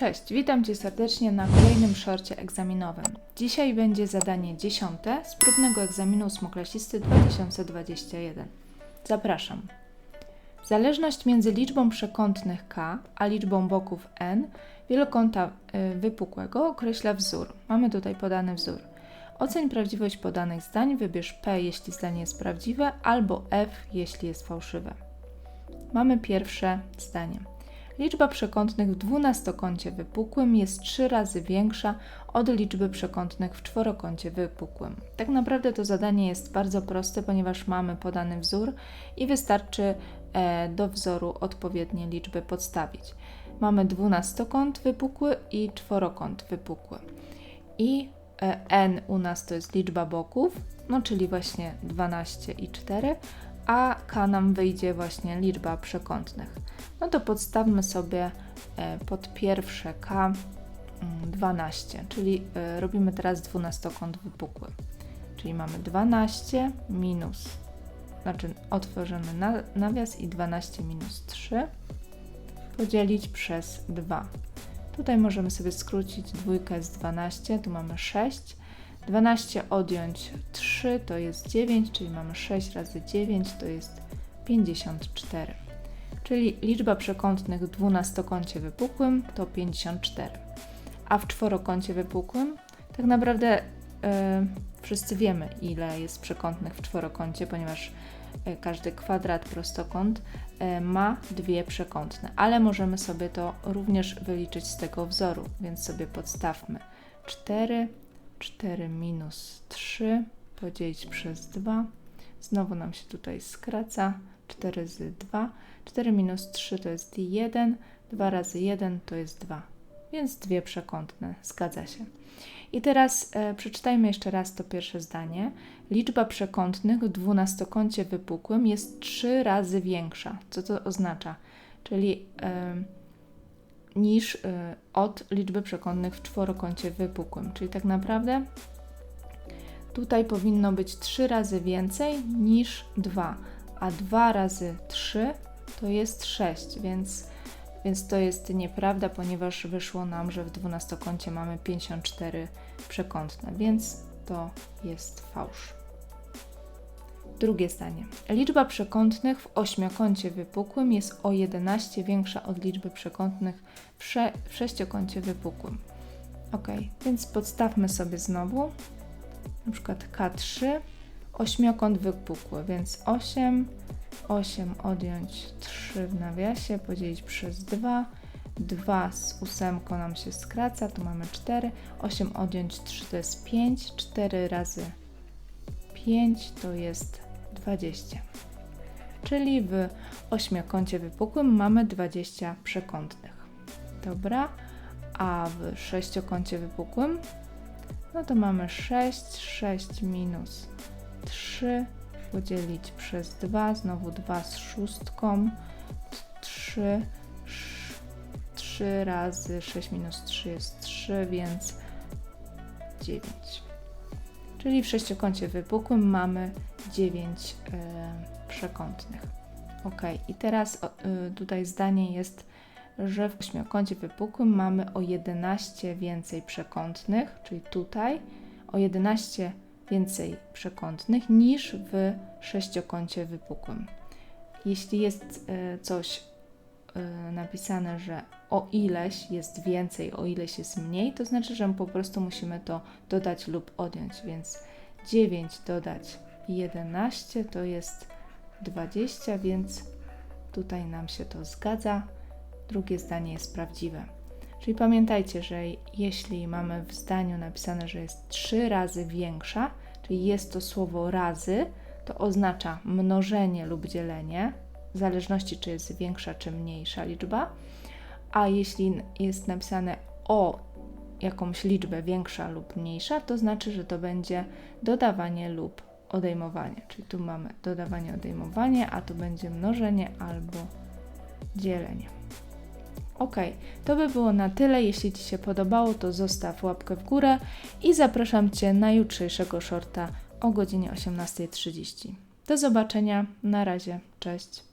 Cześć, witam Cię serdecznie na kolejnym szorcie egzaminowym. Dzisiaj będzie zadanie dziesiąte z próbnego egzaminu ósmoklasisty 2021. Zapraszam. Zależność między liczbą przekątnych k a liczbą boków n wielokąta y, wypukłego określa wzór. Mamy tutaj podany wzór. Oceń prawdziwość podanych zdań, wybierz P, jeśli zdanie jest prawdziwe, albo F, jeśli jest fałszywe. Mamy pierwsze zdanie. Liczba przekątnych w dwunastokącie wypukłym jest trzy razy większa od liczby przekątnych w czworokącie wypukłym. Tak naprawdę to zadanie jest bardzo proste, ponieważ mamy podany wzór i wystarczy e, do wzoru odpowiednie liczby podstawić. Mamy dwunastokąt wypukły i czworokąt wypukły. I e, n u nas to jest liczba boków, no czyli właśnie 12 i 4, a k nam wyjdzie właśnie liczba przekątnych. No to podstawmy sobie e, pod pierwsze k 12, mm, czyli e, robimy teraz dwunastokąt wypukły. Czyli mamy 12 minus, znaczy otworzymy nawias i 12 minus 3 podzielić przez 2. Tutaj możemy sobie skrócić dwójkę z 12, tu mamy 6. 12 odjąć 3 to jest 9, czyli mamy 6 razy 9 to jest 54 czyli liczba przekątnych w dwunastokącie wypukłym to 54. A w czworokącie wypukłym tak naprawdę yy, wszyscy wiemy, ile jest przekątnych w czworokącie, ponieważ yy, każdy kwadrat, prostokąt yy, ma dwie przekątne, ale możemy sobie to również wyliczyć z tego wzoru, więc sobie podstawmy. 4, 4 minus 3 podzielić przez 2. Znowu nam się tutaj skraca 4 z 2 4 minus 3 to jest 1, 2 razy 1 to jest 2, więc dwie przekątne, zgadza się. I teraz e, przeczytajmy jeszcze raz to pierwsze zdanie. Liczba przekątnych w dwunastokącie wypukłym jest 3 razy większa. Co to oznacza? Czyli e, niż e, od liczby przekątnych w czworokącie wypukłym. Czyli tak naprawdę tutaj powinno być 3 razy więcej niż 2, a 2 razy 3 to jest 6, więc, więc to jest nieprawda, ponieważ wyszło nam, że w dwunastokącie mamy 54 przekątne, więc to jest fałsz. Drugie zdanie. Liczba przekątnych w ośmiokącie wypukłym jest o 11 większa od liczby przekątnych w, sze w sześciokącie wypukłym. Ok, więc podstawmy sobie znowu na przykład K3, ośmiokąt wypukły, więc 8 8 odjąć 3 w nawiasie, podzielić przez 2. 2 z ósemką nam się skraca, tu mamy 4. 8 odjąć 3 to jest 5. 4 razy 5 to jest 20. Czyli w ośmiokącie wypukłym mamy 20 przekątnych. Dobra, a w sześciokącie wypukłym no to mamy 6, 6 minus 3 podzielić przez 2, znowu 2 z szóstką, 3, 3 razy 6 minus 3 jest 3, więc 9. Czyli w sześciokącie wypukłym mamy 9 e, przekątnych. Ok, i teraz e, tutaj zdanie jest, że w ośmiokącie wypukłym mamy o 11 więcej przekątnych, czyli tutaj o 11 więcej przekątnych niż w sześciokącie wypukłym. Jeśli jest e, coś e, napisane, że o ileś jest więcej, o ileś jest mniej, to znaczy, że po prostu musimy to dodać lub odjąć, więc 9 dodać 11 to jest 20, więc tutaj nam się to zgadza. Drugie zdanie jest prawdziwe. Czyli pamiętajcie, że jeśli mamy w zdaniu napisane, że jest trzy razy większa, czyli jest to słowo razy, to oznacza mnożenie lub dzielenie, w zależności czy jest większa czy mniejsza liczba. A jeśli jest napisane o jakąś liczbę większa lub mniejsza, to znaczy, że to będzie dodawanie lub odejmowanie. Czyli tu mamy dodawanie, odejmowanie, a tu będzie mnożenie albo dzielenie. Ok, to by było na tyle. Jeśli Ci się podobało, to zostaw łapkę w górę i zapraszam Cię na jutrzejszego shorta o godzinie 18.30. Do zobaczenia, na razie, cześć.